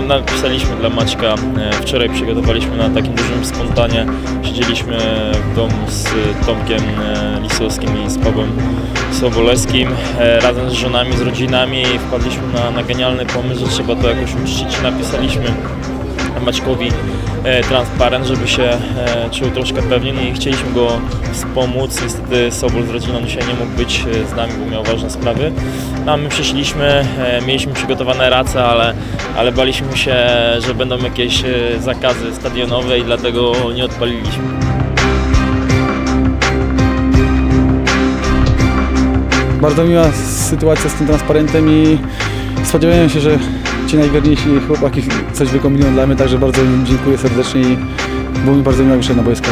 napisaliśmy dla Maćka. E, Wczoraj przygotowaliśmy na takim dużym spontanie. Siedzieliśmy w domu z Tomkiem e, Lisowskim i z Pawłem Sobolewskim e, razem z żonami, z rodzinami wpadliśmy na, na genialny pomysł, że trzeba to jakoś uczcić. Napisaliśmy Maćkowi e, transparent, żeby się e, czuł troszkę pewniej i chcieliśmy go wspomóc. Niestety Sobol z rodziną dzisiaj nie mógł być e, z nami, bo miał ważne sprawy. No, a my przyszliśmy, mieliśmy przygotowane race, ale, ale baliśmy się, że będą jakieś zakazy stadionowe i dlatego nie odpaliliśmy. Bardzo miła sytuacja z tym transparentem i spodziewałem się, że ci najwierniejsi chłopaki coś wykombinują dla mnie, także bardzo im dziękuję serdecznie i było mi bardzo miło, jak wyszedłem na boisko.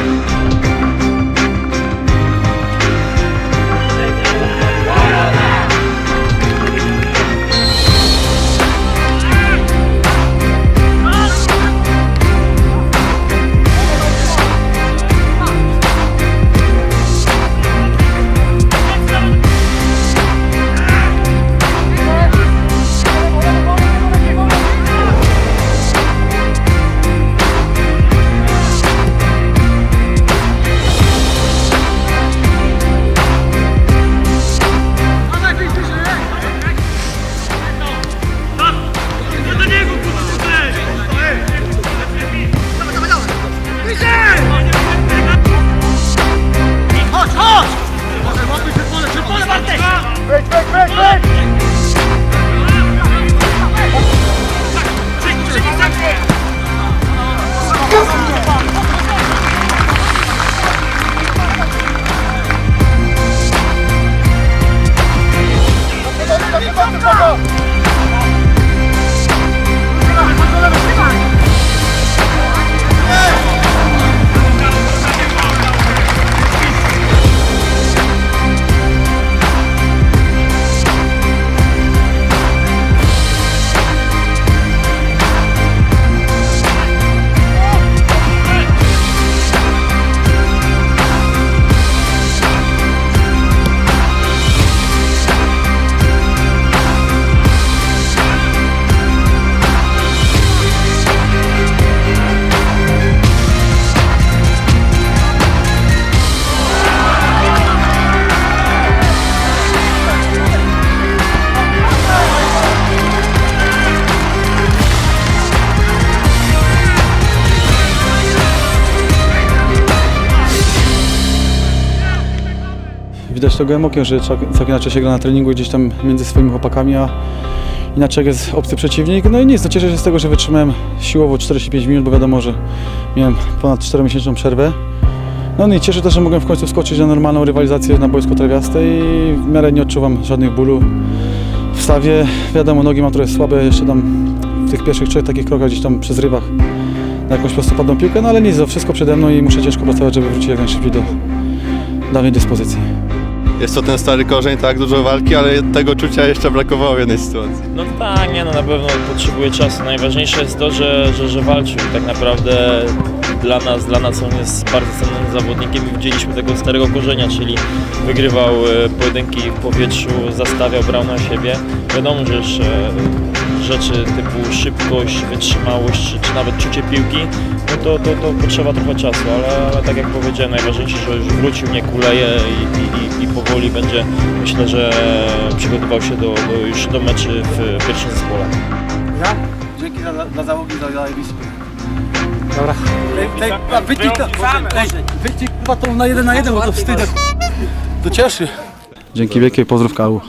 Parte. Break, break, break. Widać to gołym okiem, że całkiem całkiem inaczej się gra na treningu gdzieś tam między swoimi chłopakami, a inaczej jest obcy przeciwnik. No i nic, no cieszę się z tego, że wytrzymałem siłowo 45 minut, bo wiadomo, że miałem ponad 4-miesięczną przerwę. No i cieszę też, że mogłem w końcu skoczyć na normalną rywalizację na boisku trawiaste i w miarę nie odczuwam żadnych bólu w stawie. Wiadomo, nogi mam trochę słabe, jeszcze tam w tych pierwszych trzech takich krokach gdzieś tam przy zrywach na jakąś prostopadłą piłkę, no ale nic, to wszystko przede mną i muszę ciężko pracować, żeby wrócić jak najszybciej do dawnej dyspozycji. Jest to ten stary korzeń, tak, dużo walki, ale tego czucia jeszcze brakowało w jednej sytuacji. No tak, nie no na pewno potrzebuje czasu. Najważniejsze jest to, że, że, że walczył. Tak naprawdę dla nas, dla nas on jest bardzo cennym zawodnikiem i widzieliśmy tego starego korzenia, czyli wygrywał e, pojedynki w powietrzu, zastawiał, brał na siebie. Wiadomo, że jeszcze rzeczy typu szybkość, wytrzymałość, czy, czy nawet czucie piłki, no to, to, to potrzeba trochę czasu, ale, ale tak jak powiedziałem, najważniejsze, że już wrócił, nie kuleje i, i, i, i powoli będzie, myślę, że przygotował się do, do, już do meczy w pierwszym zespole. Dzięki dla, dla załogi za zajebiście. Dobra. Tej, tej, wyścig, to, chyba to na jeden na jeden, bo to wstyd. To cieszy. Dzięki wielkie, pozdrów Kalu.